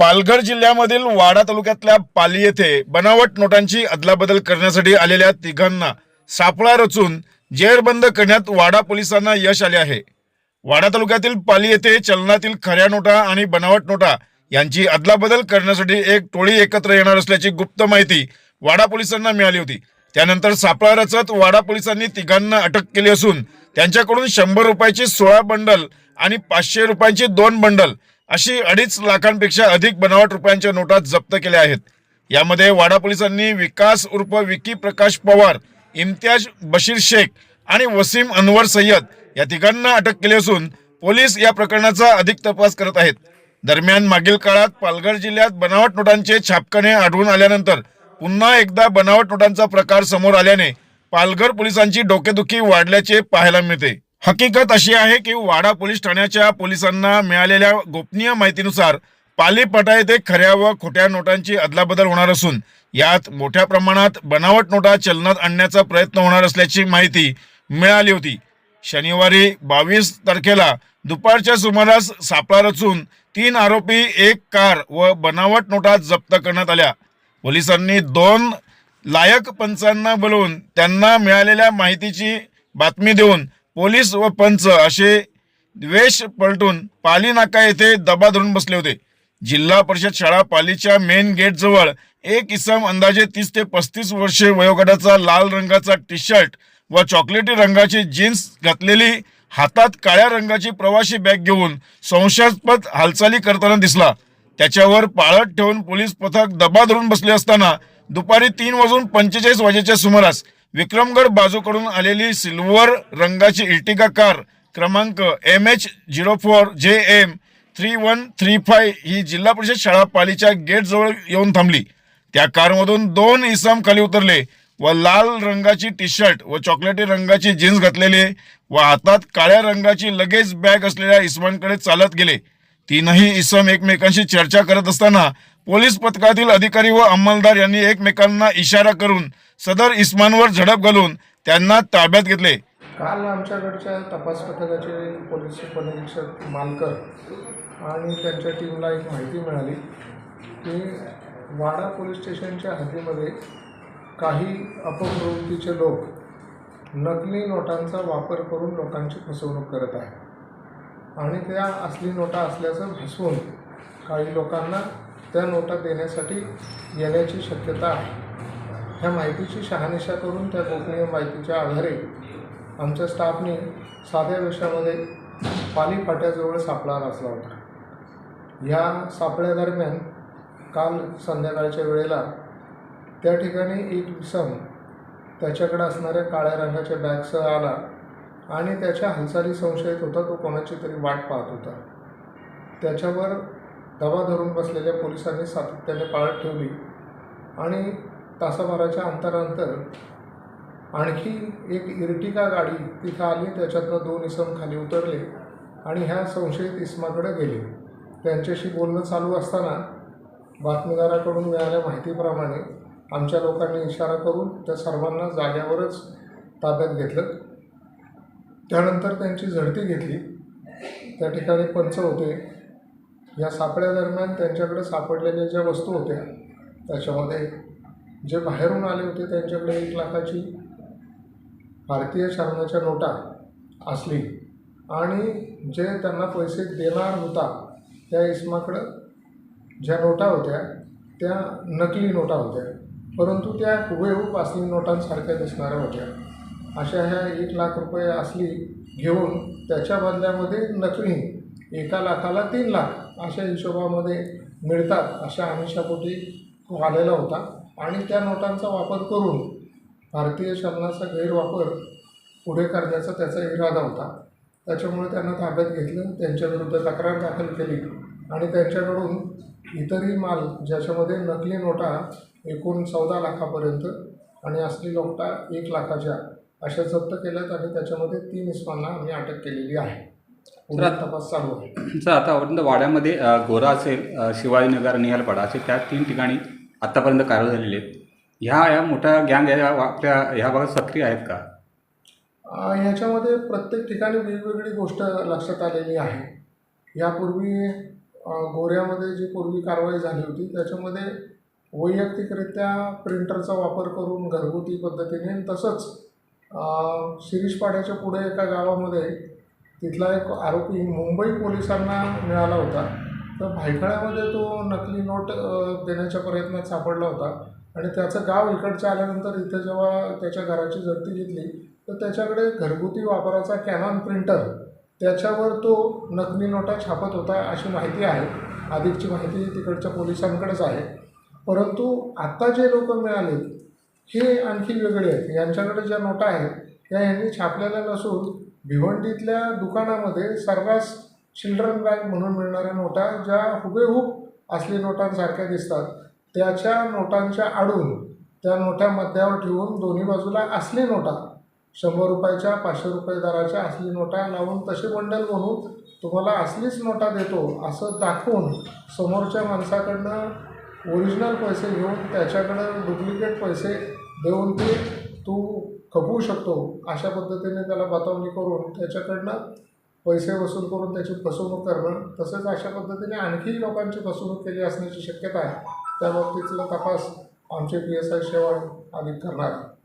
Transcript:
पालघर जिल्ह्यामधील वाडा तालुक्यातल्या पाली येथे बनावट नोटांची अदलाबदल करण्यासाठी आलेल्या तिघांना सापळा रचून जेरबंद करण्यात वाडा पोलिसांना यश आले आहे. वाडा तालुक्यातील पाली येथे चलनातील खऱ्या नोटा आणि बनावट नोटा यांची अदलाबदल करण्यासाठी एक टोळी एकत्र येणार असल्याची गुप्त माहिती वाडा पोलिसांना मिळाली होती. त्यानंतर सापळा रचत वाडा पोलिसांनी तिघांना अटक केली असून त्यांच्याकडून शंभर रुपयाची सोळा बंडल आणि पाचशे रुपयांची दोन बंडल अशी अडीच लाखांपेक्षा अधिक बनावट रुपयांच्या नोटा जप्त केल्या आहेत. यामध्ये वाडा पोलिसांनी विकास उर्फ विकी प्रकाश पवार इम्तियाज बशीर शेख आणि वसीम अनवर सय्यद या तिघांना अटक केली असून पोलीस या प्रकरणाचा अधिक तपास करत आहेत. दरम्यान मागील काळात पालघर जिल्ह्यात बनावट नोटांचे छापखाने आढळून आल्यानंतर पुन्हा एकदा बनावट नोटांचा प्रकार समोर आल्याने पालघर पोलिसांची डोकेदुखी वाढल्याचे पाहायला मिळते. हकीकत अशी आहे की वाडा पोलीस ठाण्याच्या पोलिसांना मिळालेल्या गोपनीय माहितीनुसार पालीपटा येथे खऱ्या व खोट्या नोटांची अदलाबदल होणार असून यात मोठ्या प्रमाणात बनावट नोटा चलनात आणण्याचा प्रयत्न होणार असल्याची माहिती मिळाली होती. शनिवारी बावीस तारखेला दुपारच्या सुमारास सापळा रचून तीन आरोपी एक कार व बनावट नोटा जप्त करण्यात आल्या. पोलिसांनी दोन लायक पंचांना बोलवून त्यांना मिळालेल्या माहितीची बातमी देऊन पोलीस व पंच असे वेश पलटून पाली नाका येथे दबा धरून बसले होते. जिल्हा परिषद शाळा पालीच्या मेन गेट जवळ एक इसम अंदाजे तीस ते पस्तीस वर्षे वयोगटाचा लाल रंगाचा टी शर्ट व चॉकलेटी रंगाची जीन्स घातलेली हातात काळ्या रंगाची प्रवासी बॅग घेऊन संशयास्पद हालचाली करताना दिसला. त्याच्यावर पाळत ठेवून पोलीस पथक दबा धरून बसले असताना दुपारी तीन वाजून पंचेचाळीस वाजेच्या सुमारास विक्रमगड बाजूकडून आलेली सिल्वर रंगाची इर्टिगा कार क्रमांक M H zero four J M three one three five ही जिल्हा परिषद शाळा पालीच्या गेटजवळ येऊन थांबली. त्या कारमधून दोन इसम खाली उतरले व लाल रंगाची टी शर्ट व चॉकलेटी रंगाची जीन्स घातलेले व हातात काळ्या रंगाची लगेज बॅग असलेल्या इसमांकडे चालत गेले. तीनही इसम एकमेकांशी चर्चा करत असताना पोलीस पथकातील अधिकारी व अंमलदार यांनी एकमेकांना इशारा करून सदर इस्मानवर झडप घालून त्यांना ताब्यात घेतले. काल आमच्याकडच्या तपास पथकाचे पोलीस उपनिरीक्षक मालकर आणि त्यांच्या टीमला एक माहिती मिळाली की वाडा पोलीस स्टेशनच्या हद्दीमध्ये काही अपप्रवृत्तीचे लोक नकली नोटांचा वापर करून लोकांची फसवणूक करत आहे आणि त्या असली नोटा असल्याचं भासवून काही लोकांना त्या नोटा देण्यासाठी येण्याची शक्यता आहे. ह्या माहितीची शहानिशा करून त्या गोपनीय माहितीच्या आधारे आमच्या स्टाफने साध्या वेशामध्ये पाली फाट्याजवळ सापळा रचला होता. ह्या सापळ्यादरम्यान काल संध्याकाळच्या वेळेला त्या ठिकाणी एक विसम त्याच्याकडे असणाऱ्या काळ्या रंगाच्या बॅगसह आला आणि त्याच्या हालचाली संशयित होता तो कोणाची तरी वाट पाहत होता. त्याच्यावर दबा धरून बसलेल्या पोलिसांनी सातत्याने पाळत ठेवली आणि तासाभराच्या अंतरानंतर आणखी एक इर्टिका गाडी तिथं आली त्याच्यातनं दोन इसम खाली उतरले आणि ह्या संशयित इसमाकडे गेले. त्यांच्याशी बोलणं चालू असताना बातमीदाराकडून मिळाल्या माहितीप्रमाणे आमच्या लोकांनी इशारा करून त्या सर्वांना जाग्यावरच ताब्यात घेतलं. त्यानंतर त्यांची झडती घेतली. त्या ठिकाणी पंच होते. या सापड्यादरम्यान त्यांच्याकडे सापडलेल्या ज्या वस्तू होत्या त्याच्यामध्ये जे बाहेरून आले होते त्यांच्याकडे एक लाखाची भारतीय चलनाच्या नोटा असली आणि जे त्यांना पैसे देणार होता त्या इसमाकडं ज्या नोटा होत्या त्या नकली नोटा होत्या. परंतु त्या हुबेहूब असली नोटांसारख्या दिसणाऱ्या होत्या. अशा ह्या एक लाख रुपये असली घेऊन त्याच्या बदल्यामध्ये नकली एका लाखाला तीन लाख अशा हिशोबामध्ये मिळतात अशा आमिषापोटी आलेला होता. आणि त्या नोटांचा वापर करून भारतीय चलनाचा गैरवापर पुढे करण्याचा त्याचा इरादा होता. त्याच्यामुळे त्यांना ताब्यात घेतलं त्यांच्याविरुद्ध तक्रार दाखल केली आणि त्यांच्याकडून इतरही माल ज्याच्यामध्ये नकली नोटा एकूण चौदा लाखापर्यंत आणि असली नोटा एक लाखाच्या अशा जप्त केल्यात आणि त्याच्यामध्ये तीन इस्मांना आम्ही अटक केलेली आहे. तपास चालू आहे. सर आतापर्यंत वाड्यामध्ये गोरा असेल शिवाजीनगर निहालपाडा असे त्या तीन ठिकाणी आत्तापर्यंत कारवाई झालेली आहेत ह्या या मोठ्या गँग या आपल्या ह्या भागात सक्रिय आहेत का? ह्याच्यामध्ये याच्यामध्ये प्रत्येक ठिकाणी वेगवेगळी गोष्ट लक्षात आलेली आहे. यापूर्वी गोऱ्यामध्ये जी पूर्वी कारवाई झाली होती त्याच्यामध्ये वैयक्तिकरित्या प्रिंटरचा वापर करून घरगुती पद्धतीने तसंच शिरीषपाड्याच्या पुढे एका गावामध्ये तिथला एक आरोपी मुंबई पोलिसांना मिळाला होता. तर भायखळ्यामध्ये तो नकली नोट देण्याच्या प्रयत्नात सापडला होता. आणि त्याचं गाव इकडचं आल्यानंतर इथं जेव्हा त्याच्या घराची झडती घेतली तर त्याच्याकडे घरगुती वापराचा कॅनॉन प्रिंटर त्याच्यावर तो नकली नोटा छापत होता अशी माहिती आहे. अधिकची माहिती तिकडच्या पोलिसांकडेच आहे. परंतु आत्ता जे लोक मिळाले हे आणखी वेगळे आहेत. यांच्याकडे ज्या नोटा आहेत त्या यांनी छापलेल्या नसून भिवंडीतल्या दुकानामध्ये सर्रास चिल्ड्रन बँक म्हणून मिळणाऱ्या नोटा ज्या हुबेहूब असली नोटांसारख्या दिसतात त्याच्या नोटांच्या आडून त्या नोटा मध्यावर ठेवून दोन्ही बाजूला असली नोटा शंभर रुपयाच्या पाचशे रुपये दराच्या असली नोटा लावून तसे बंडल बनवून तुम्हाला असलीच नोटा देतो असं दाखवून समोरच्या माणसाकडनं ओरिजिनल पैसे घेऊन त्याच्याकडं डुप्लिकेट पैसे देऊन ते तू खपवू शकतो अशा पद्धतीने त्याला बतावणी करून त्याच्याकडनं पैसे वसूल करून त्याची फसवणूक करणं तसंच अशा पद्धतीने आणखी लोकांची फसवणूक केली असण्याची शक्यता आहे. त्या बाबतीतला तपास आमचे पी एस आय शेवाळ अधिक करणार आहे